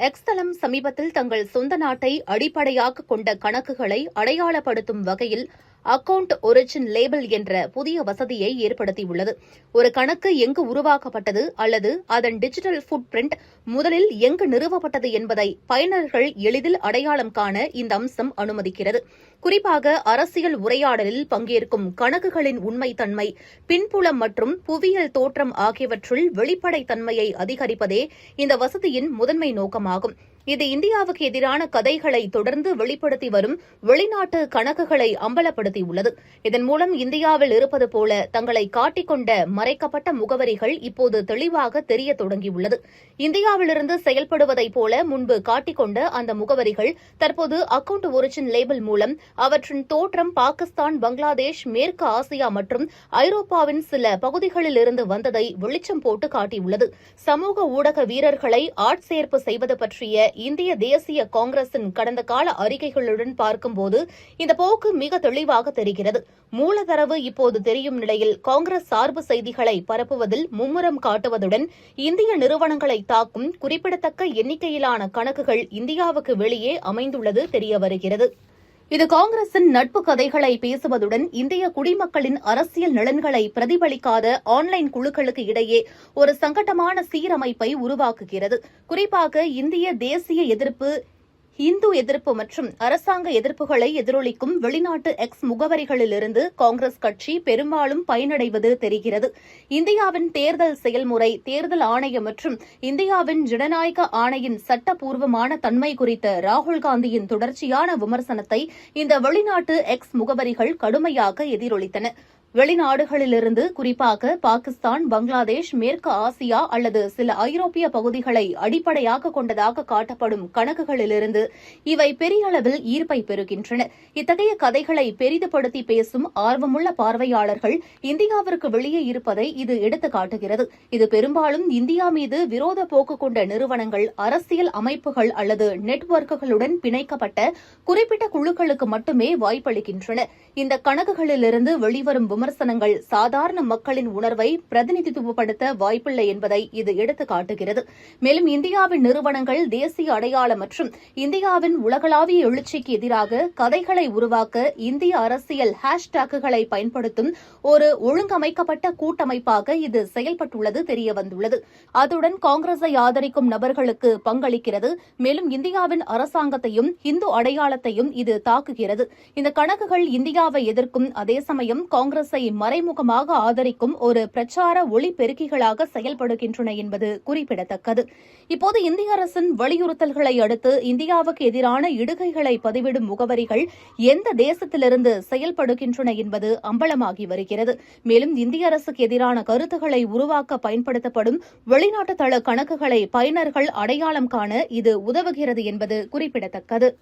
X தளம் சமீபத்தில் தங்கள் சொந்த நாட்டை அடிப்படையாக கொண்ட கணக்குகளை அடையாளப்படுத்தும் வகையில் அக்கவுண்ட் ஒரிஜின் லேபிள் என்ற புதிய வசதியை ஏற்படுத்தியுள்ளது. ஒரு கணக்கு எங்கு உருவாக்கப்பட்டது அல்லது அதன் டிஜிட்டல் ஃபுட் பிரிண்ட் முதலில் எங்கு நிறுவப்பட்டது என்பதை பயனர்கள் எளிதில் அடையாளம் காண இந்த அம்சம் அனுமதிக்கிறது. குறிப்பாக அரசியல் உரையாடலில் பங்கேற்கும் கணக்குகளின் உண்மைத்தன்மை பின்புலம் மற்றும் புவியியல் தோற்றம் ஆகியவற்றுள் வெளிப்படைத்தன்மையை அதிகரிப்பதே இந்த வசதியின் முதன்மை நோக்கமாகும். இது இந்தியாவுக்கு எதிரான கதைகளை தொடர்ந்து வெளிப்படுத்தி வரும் வெளிநாட்டு கணக்குகளை அம்பலப்படுத்தியுள்ளது. இதன் மூலம் இந்தியாவில் இருப்பது போல தங்களை காட்டிக்கொண்ட மறைக்கப்பட்ட முகவரிகள் இப்போது தெளிவாக தெரிய தொடங்கியுள்ளது. இந்தியாவிலிருந்து செயல்படுவதைப் போல முன்பு காட்டிக்கொண்ட அந்த முகவரிகள் தற்போது அக்கவுண்ட் ஒரிஜின் லேபிள் மூலம் அவற்றின் தோற்றம் பாகிஸ்தான் பங்களாதேஷ் மேற்கு ஆசியா மற்றும் ஐரோப்பாவின் சில பகுதிகளில் இருந்து வந்ததை வெளிச்சம் போட்டு காட்டியுள்ளது. சமூக ஊடக வீரர்களை ஆட்சேர்ப்பு செய்வது பற்றிய இந்திய தேசிய காங்கிரசின் கடந்த கால அறிக்கைகளுடன் பார்க்கும்போது இந்த போக்கு மிக தெளிவாக தெரிகிறது. மூலதரவு இப்போது தெரியும் நிலையில் காங்கிரஸ் சார்பு செய்திகளை பரப்புவதில் மும்முரம் காட்டுவதுடன் இந்திய நிறுவனங்களை தாக்கும் குறிப்பிடத்தக்க எண்ணிக்கையிலான கணக்குகள் இந்தியாவுக்கு வெளியே அமைந்துள்ளது தெரியவருகிறது இது காங்கிரசின் நட்பு கதைகளை பேசுவதுடன் இந்திய குடிமக்களின் அரசியல் நலன்களை பிரதிபலிக்காத ஆன்லைன் குழுக்களுக்கு இடையே ஒரு சங்கடமான சீரமைப்பை உருவாக்குகிறது. குறிப்பாக இந்திய தேசிய எதிர்ப்பு இந்து எதிர்ப்பு மற்றும் அரசாங்க எதிர்ப்புகளை எதிரொலிக்கும் வெளிநாட்டு எக்ஸ் முகவரிகளிலிருந்து காங்கிரஸ் கட்சி பெரும்பாலும் பயனடைவது தெரிகிறது. இந்தியாவின் தேர்தல் செயல்முறை தேர்தல் ஆணையம் மற்றும் இந்தியாவின் ஜனநாயக ஆணையின் சட்டப்பூர்வமான தன்மை குறித்த ராகுல் காந்தியின் தொடர்ச்சியான விமர்சனத்தை இந்த வெளிநாட்டு எக்ஸ் முகவரிகள் கடுமையாக எதிரொலித்தன. வெளிநாடுகளிலிருந்து குறிப்பாக பாகிஸ்தான் பங்களாதேஷ் மேற்கு ஆசியா அல்லது சில ஐரோப்பிய பகுதிகளை அடிப்படையாக கொண்டதாக காட்டப்படும் கணக்குகளிலிருந்து இவை பெரிய அளவில் ஈர்ப்பை பெறுகின்றன. இத்தகைய கதைகளை பெரிதுபடுத்தி பேசும் ஆர்வமுள்ள பார்வையாளர்கள் இந்தியாவிற்கு வெளியே இருப்பதை இது எடுத்து காட்டுகிறது. இது பெரும்பாலும் இந்தியா மீது விரோத போக்கு கொண்ட நிறுவனங்கள் அரசியல் அமைப்புகள் அல்லது நெட்வொர்க்குகளுடன் பிணைக்கப்பட்ட குறிப்பிட்ட குழுக்களுக்கு மட்டுமே வாய்ப்பளிக்கின்றன. இந்த கணக்குகளிலிருந்து வெளிவரும் விமர்சனங்கள் சாதாரண மக்களின் உணர்வை பிரதிநிதித்துவப்படுத்த வாய்ப்பில்லை என்பதை இது எடுத்து காட்டுகிறது மேலும் இந்தியாவின் நிறுவனங்கள் தேசிய அடையாளம் மற்றும் இந்தியாவின் உலகளாவிய எழுச்சிக்கு எதிராக கதைகளை உருவாக்க இந்திய அரசியல் ஹேஷ்டேக்குகளை பயன்படுத்தும் ஒரு ஒழுங்கமைக்கப்பட்ட கூட்டமைப்பாக இது செயல்பட்டுள்ளது தெரியவந்துள்ளது. அதுடன் காங்கிரஸை ஆதரிக்கும் நபர்களுக்கு பங்களிக்கிறது. மேலும் இந்தியாவின் அரசாங்கத்தையும் இந்து அடையாளத்தையும் இது தாக்குகிறது. இந்த கணக்குகள் இந்தியாவை எதிர்க்கும். அதே சமயம் காங்கிரஸ் மறைமுகமாக ஆதரிக்கும் ஒரு பிரச்சார ஒளிபெருக்கிகளாக செயல்படுகின்றன என்பது குறிப்பிடத்தக்கது. இப்போது இந்திய அரசின் வலியுறுத்தல்களை அடுத்து இந்தியாவுக்கு எதிரான இடுகைகளை பதிவிடும் முகவரிகள் எந்த தேசத்திலிருந்து செயல்படுகின்றன என்பது அம்பலமாகி வருகிறது. மேலும் இந்திய அரசுக்கு எதிரான கருத்துக்களை உருவாக்க பயன்படுத்தப்படும் வெளிநாட்டு தள கணக்குகளை பயனர்கள் அடையாளம் காண இது உதவுகிறது என்பது குறிப்பிடத்தக்கது.